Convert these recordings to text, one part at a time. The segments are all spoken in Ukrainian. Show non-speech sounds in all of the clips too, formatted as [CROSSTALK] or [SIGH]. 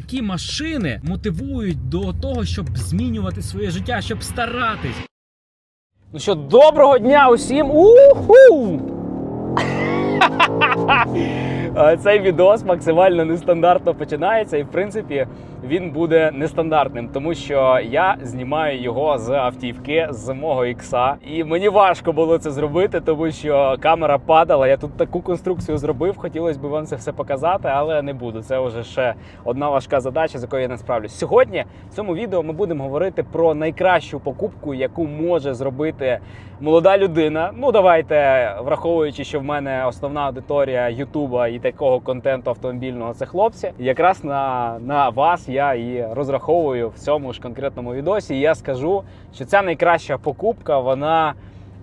такі машини мотивують до того, щоб змінювати своє життя, щоб старатись. Ну що, доброго дня усім! Уху! [LAUGHS] А Цей відос максимально нестандартно починається, і в принципі він буде нестандартним, тому що я знімаю його з автівки з мого ікса. І мені важко було це зробити, тому що камера падала. Я тут таку конструкцію зробив. Хотілося б вам це все показати, але не буду. Це вже ще одна важка задача, з якою я не справлюсь. Сьогодні в цьому відео ми будемо говорити про найкращу покупку, яку може зробити молода людина. Ну давайте, враховуючи, що в мене основна аудиторія Ютуба і такого контенту автомобільного це хлопці. Якраз на, на вас я і розраховую в цьому ж конкретному відосі. І я скажу, що ця найкраща покупка, вона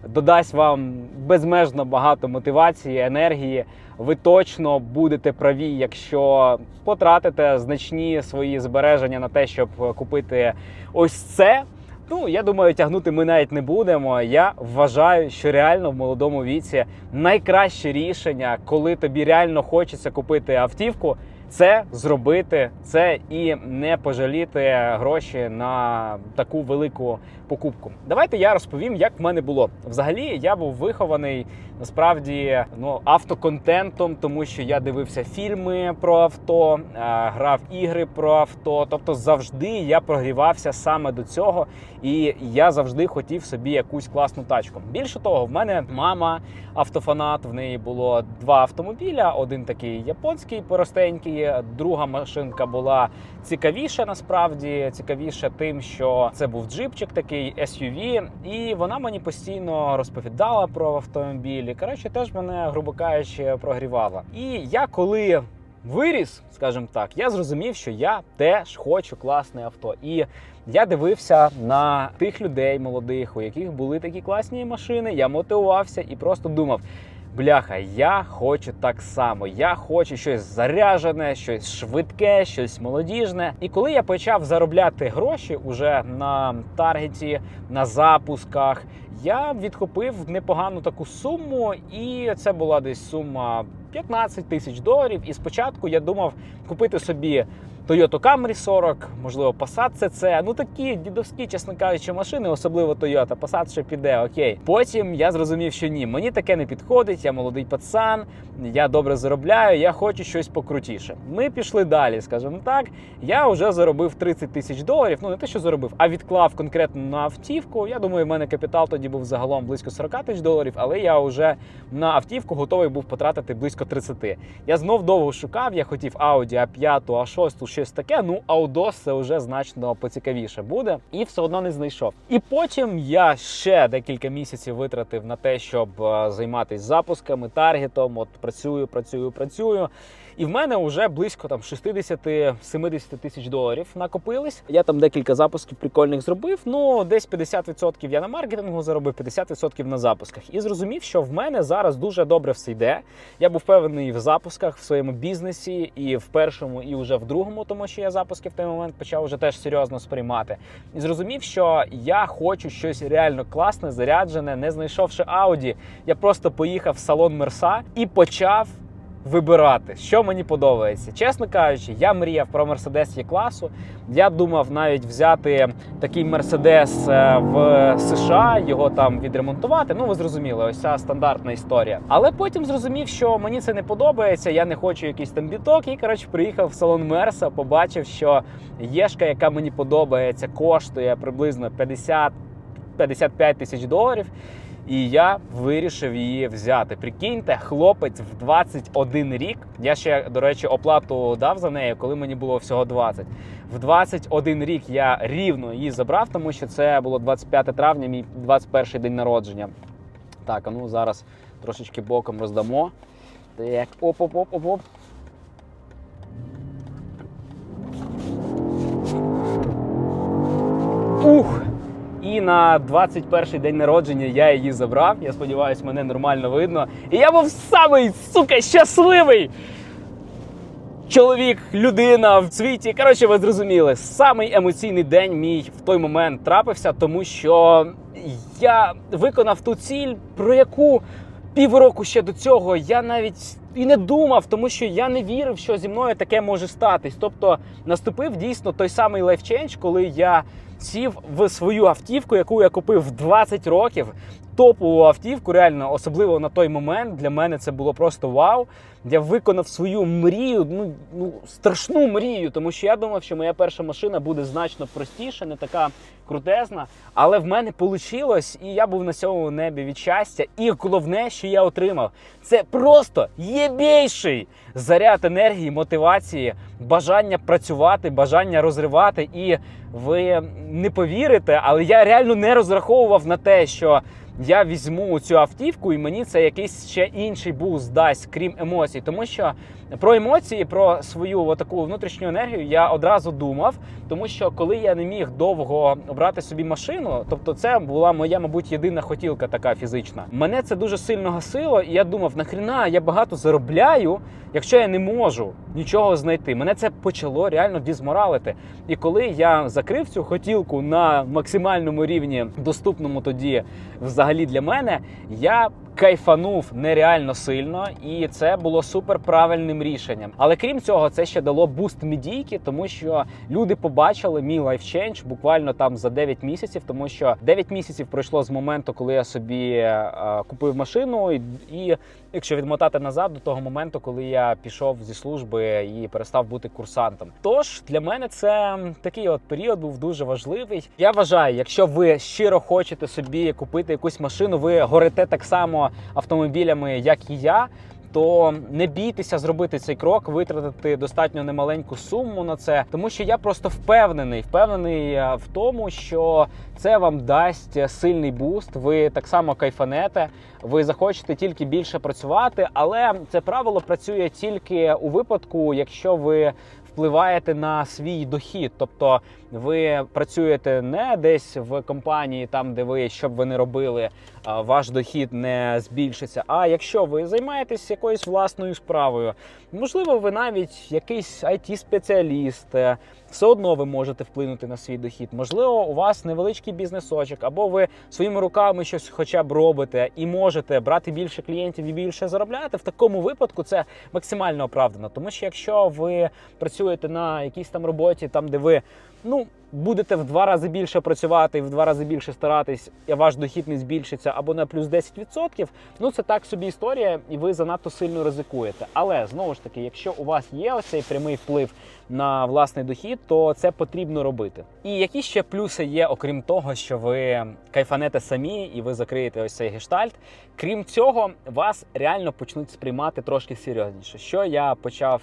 додасть вам безмежно багато мотивації, енергії. Ви точно будете праві, якщо потратите значні свої збереження на те, щоб купити ось це. Ну, я думаю, тягнути ми навіть не будемо. Я вважаю, що реально в молодому віці найкраще рішення, коли тобі реально хочеться купити автівку, це зробити це і не пожаліти гроші на таку велику покупку. Давайте я розповім, як в мене було. Взагалі, я був вихований насправді ну автоконтентом, тому що я дивився фільми про авто, е, грав ігри про авто. Тобто, завжди я прогрівався саме до цього, і я завжди хотів собі якусь класну тачку. Більше того, в мене мама автофанат. В неї було два автомобіля: один такий японський, простенький, друга машинка була цікавіша. Насправді цікавіша тим, що це був джипчик, такий SUV, і вона мені постійно розповідала про автомобілі. Коротше, теж мене, грубо кажучи, прогрівала. І я коли. Виріс, скажімо так, я зрозумів, що я теж хочу класне авто. І я дивився на тих людей молодих, у яких були такі класні машини. Я мотивувався і просто думав: бляха, я хочу так само. Я хочу щось заряджене, щось швидке, щось молодіжне. І коли я почав заробляти гроші уже на таргеті, на запусках, я відхопив непогану таку суму, і це була десь сума 15 тисяч доларів. І спочатку я думав купити собі. Toyota Camry 40, можливо, Passat CC. Ну такі дідовські, чесно кажучи, машини, особливо Toyota. Passat ще піде, окей. Потім я зрозумів, що ні, мені таке не підходить. Я молодий пацан, я добре заробляю, я хочу щось покрутіше. Ми пішли далі, скажімо так. Я вже заробив 30 тисяч доларів. Ну не те, що заробив, а відклав конкретно на автівку. Я думаю, в мене капітал тоді був загалом близько 40 тисяч доларів, але я вже на автівку готовий був потратити близько 30. Я знов довго шукав. Я хотів Audi A5, A6, щось таке. Ну, аудос це вже значно поцікавіше буде, і все одно не знайшов. І потім я ще декілька місяців витратив на те, щоб е, займатися запусками, таргетом. От працюю, працюю, працюю. І в мене вже близько там 60-70 тисяч доларів накопились. Я там декілька запусків прикольних зробив. Ну десь 50% я на маркетингу заробив, 50% на запусках. І зрозумів, що в мене зараз дуже добре все йде. Я був впевнений в запусках в своєму бізнесі, і в першому, і вже в другому, тому що я запуски в той момент почав вже теж серйозно сприймати. І зрозумів, що я хочу щось реально класне, заряджене, не знайшовши Audi, я просто поїхав в салон Мерса і почав вибирати, що мені подобається. Чесно кажучи, я мріяв про Мерседес є класу. Я думав навіть взяти такий Мерседес в США, його там відремонтувати. Ну, ви зрозуміли, ось ця стандартна історія. Але потім зрозумів, що мені це не подобається. Я не хочу якийсь там біток. І коротше приїхав в салон Мерса, побачив, що єшка, яка мені подобається, коштує приблизно 50 55 тисяч доларів. І я вирішив її взяти. Прикиньте, хлопець в 21 рік. Я ще, до речі, оплату дав за неї, коли мені було всього 20. В 21 рік я рівно її забрав, тому що це було 25 травня, мій 21 день народження. Так, а ну зараз трошечки боком роздамо. Так, оп-оп-оп-оп-оп. І на 21 день народження я її забрав. Я сподіваюся, мене нормально видно. І я був самий, сука, щасливий чоловік, людина в світі. Коротше, ви зрозуміли, самий емоційний день мій в той момент трапився, тому що я виконав ту ціль, про яку півроку ще до цього я навіть і не думав, тому що я не вірив, що зі мною таке може статись. Тобто наступив дійсно той самий лайфченж, коли я сів в свою автівку, яку я купив 20 років. Топову автівку, реально, особливо на той момент для мене це було просто вау. Я виконав свою мрію, ну, ну страшну мрію, тому що я думав, що моя перша машина буде значно простіша, не така крутезна. Але в мене вийшло, і я був на цьому небі від щастя. І головне, що я отримав, це просто єбейший заряд енергії, мотивації, бажання працювати, бажання розривати. І ви не повірите, але я реально не розраховував на те, що я візьму цю автівку, і мені це якийсь ще інший буст дасть, крім емоцій. Тому що про емоції, про свою таку внутрішню енергію я одразу думав. Тому що коли я не міг довго обрати собі машину, тобто це була моя, мабуть, єдина хотілка така фізична. Мене це дуже сильно гасило, і я думав, нахрена я багато заробляю, якщо я не можу нічого знайти. Мене це почало реально дізморалити. І коли я закрив цю хотілку на максимальному рівні, доступному тоді взагалі для мене, я кайфанув нереально сильно, і це було супер правильним рішенням. Але крім цього, це ще дало буст медійки, тому що люди побачили мій лайфченж буквально там за 9 місяців, тому що 9 місяців пройшло з моменту, коли я собі е, купив машину, і, і якщо відмотати назад до того моменту, коли я пішов зі служби і перестав бути курсантом. Тож для мене це такий от період був дуже важливий. Я вважаю, якщо ви щиро хочете собі купити якусь машину, ви горите так само автомобілями, як і я. То не бійтеся зробити цей крок, витратити достатньо немаленьку суму на це, тому що я просто впевнений, впевнений е, в тому, що це вам дасть сильний буст. Ви так само кайфанете, ви захочете тільки більше працювати, але це правило працює тільки у випадку, якщо ви впливаєте на свій дохід, тобто ви працюєте не десь в компанії, там де ви що б ви не робили, ваш дохід не збільшиться. А якщо ви займаєтесь якоюсь власною справою, можливо, ви навіть якийсь it спеціаліст е, все одно ви можете вплинути на свій дохід. Можливо, у вас невеличкий бізнесочок, або ви своїми руками щось хоча б робите і можете брати більше клієнтів і більше заробляти. В такому випадку це максимально оправдано. Тому що якщо ви працюєте на якійсь там роботі, там де ви ну будете в два рази більше працювати і в два рази більше старатись, і ваш дохід не збільшиться або на плюс 10%, ну це так собі історія, і ви занадто сильно ризикуєте. Але знову ж таки, якщо у вас є ось цей прямий вплив на власний дохід, то це потрібно робити. І які ще плюси є, окрім того, що ви кайфанете самі і ви закриєте ось цей гештальт. Крім цього, вас реально почнуть сприймати трошки серйозніше, що я почав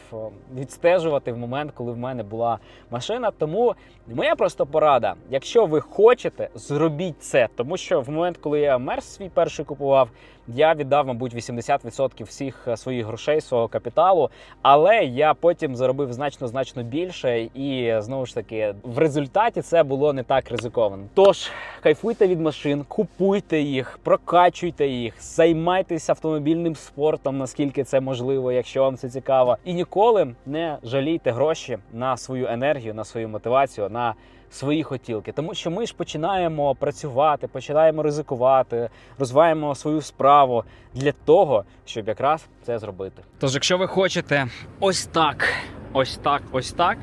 відстежувати в момент, коли в мене була машина. Тому моя просто порада: якщо ви хочете, зробіть це, тому що в момент, коли я мерз свій перший купував, я віддав, мабуть, 80% всіх е, своїх грошей, свого капіталу. Але я потім заробив значно значно більше, і знову ж таки, в результаті це було не так ризиковано. Тож кайфуйте від машин, купуйте їх, прокачуйте їх, займайтеся автомобільним спортом, наскільки це можливо, якщо вам це цікаво, і ніколи не жалійте гроші на свою енергію, на свою мотивацію. на Свої хотілки, тому що ми ж починаємо працювати, починаємо ризикувати, розвиваємо свою справу для того, щоб якраз це зробити. Тож, якщо ви хочете ось так, ось так, ось так.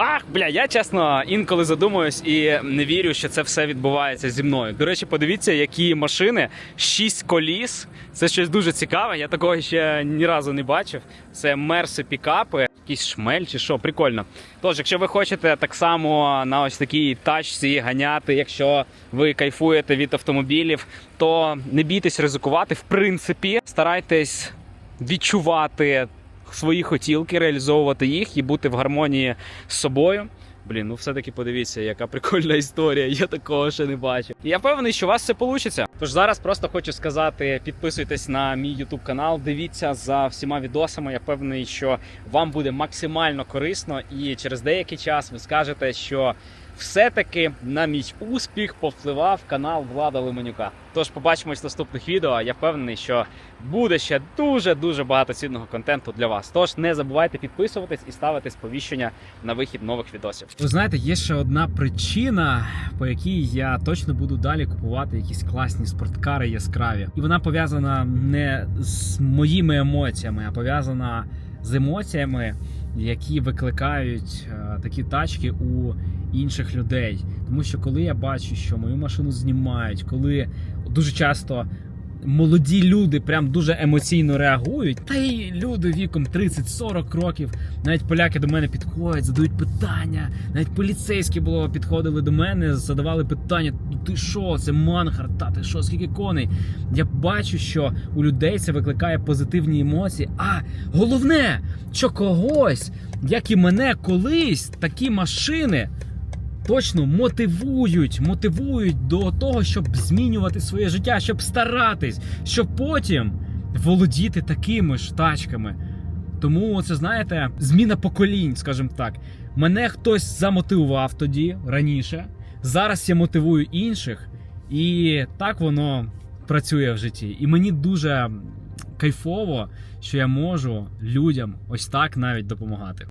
Ах, бля, я чесно інколи задумуюсь і не вірю, що це все відбувається зі мною. До речі, подивіться, які машини, шість коліс. Це щось дуже цікаве. Я такого ще ні разу не бачив. Це мерси пікапи, якийсь шмель чи що, прикольно. Тож, якщо ви хочете так само на ось такій тачці ганяти, якщо ви кайфуєте від автомобілів, то не бійтесь ризикувати. В принципі, старайтесь відчувати свої хотілки, реалізовувати їх і бути в гармонії з собою. Блін, ну все-таки подивіться, яка прикольна історія. Я такого ще не бачив. Я впевнений, що у вас це вийде. Тож зараз просто хочу сказати: підписуйтесь на мій YouTube канал, дивіться за всіма відосами. Я впевнений, що вам буде максимально корисно, і через деякий час ви скажете, що все-таки на мій успіх повпливав канал Влада Леменюка. Тож побачимось в наступних відео. Я впевнений, що буде ще дуже дуже багато цінного контенту для вас. Тож не забувайте підписуватись і ставити сповіщення на вихід нових відосів. Ви знаєте, є ще одна причина, по якій я точно буду далі купувати якісь класні спорткари яскраві, і вона пов'язана не з моїми емоціями, а пов'язана з емоціями, які викликають е, такі тачки у інших людей. Тому що коли я бачу, що мою машину знімають, коли дуже часто молоді люди прям дуже емоційно реагують, та й люди віком 30-40 років, навіть поляки до мене підходять, задають питання. Навіть поліцейські було підходили до мене, задавали питання: «Ну ти що, це манхар, та ти що, скільки коней? Я бачу, що у людей це викликає позитивні емоції. А головне, що когось, як і мене колись, такі машини точно мотивують, мотивують до того, щоб змінювати своє життя, щоб старатись, щоб потім володіти такими ж тачками. Тому це знаєте, зміна поколінь, скажімо так. Мене хтось замотивував тоді раніше. Зараз я мотивую інших, і так воно працює в житті. І мені дуже кайфово, що я можу людям ось так навіть допомагати.